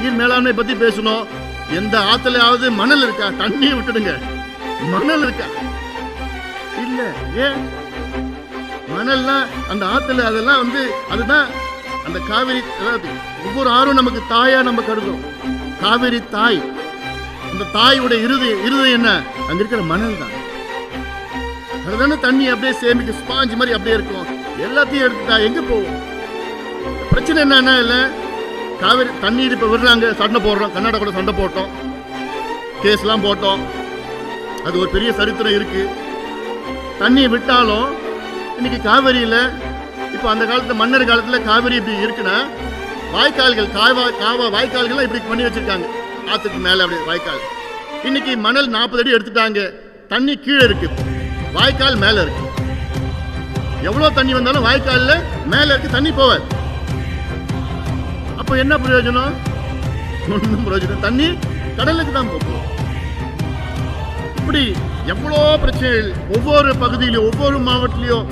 நீர் மேலாண்மை பத்தி பேசணும். எந்த ஆத்துலயாவது மணல் இருக்கா? தண்ணியை விட்டுடுங்க. மணல் இருக்கா? இல்ல ஏன்? மணல்னா அந்த ஆத்துல அதெல்லாம் வந்து அதுதான் அந்த காவிரி அதாவது ஒவ்வொரு ஆறும் நமக்கு தாயா நம்ம கருதும் காவிரி தாய். அந்த தாயோட இருதய இருதயம் என்ன? அங்க இருக்கிற மணல் தான். அதுதானே தண்ணி அப்படியே சேமிக்க ஸ்பாஞ்ச் மாதிரி அப்படியே இருக்கும். எல்லாத்தையும் எடுத்துட்டா எங்க போகும் பிரச்சனை என்னன்னா இல்ல காவிரி தண்ணீர் இப்போ விடுறாங்க. சண்டை போடுறோம். கர்நாடகா கூட சண்டை போட்டோம். கேஸ்லாம் போட்டோம். அது ஒரு பெரிய சரித்திரம் இருக்கு. தண்ணி விட்டாலும் இன்னைக்கு காவேரியில் இப்போ அந்த காலத்தில் மன்னர் காலத்தில் காவிரி இப்படி இருக்குன்னா வாய்க்கால்கள் காவா காவா வாய்க்கால்கள்லாம் இப்படி பண்ணி வச்சிருக்காங்க. ஆற்றுக்கு மேலே அப்படி வாய்க்கால். இன்னைக்கு மணல் நாற்பது அடி எடுத்துட்டாங்க. தண்ணி கீழே இருக்கு. வாய்க்கால் மேலே இருக்கு. எவ்வளோ தண்ணி வந்தாலும் வாய்க்காலில் மேலே இருக்கு தண்ணி போவாது அப்போ என்ன பிரயோஜனம்? ஒன்றும் பிரயோஜனம். தண்ணி கடலுக்கு தான் போகும். இப்படி எவ்வளோ பிரச்சனைகள் ஒவ்வொரு பகுதியிலும் ஒவ்வொரு மாவட்டத்திலையும்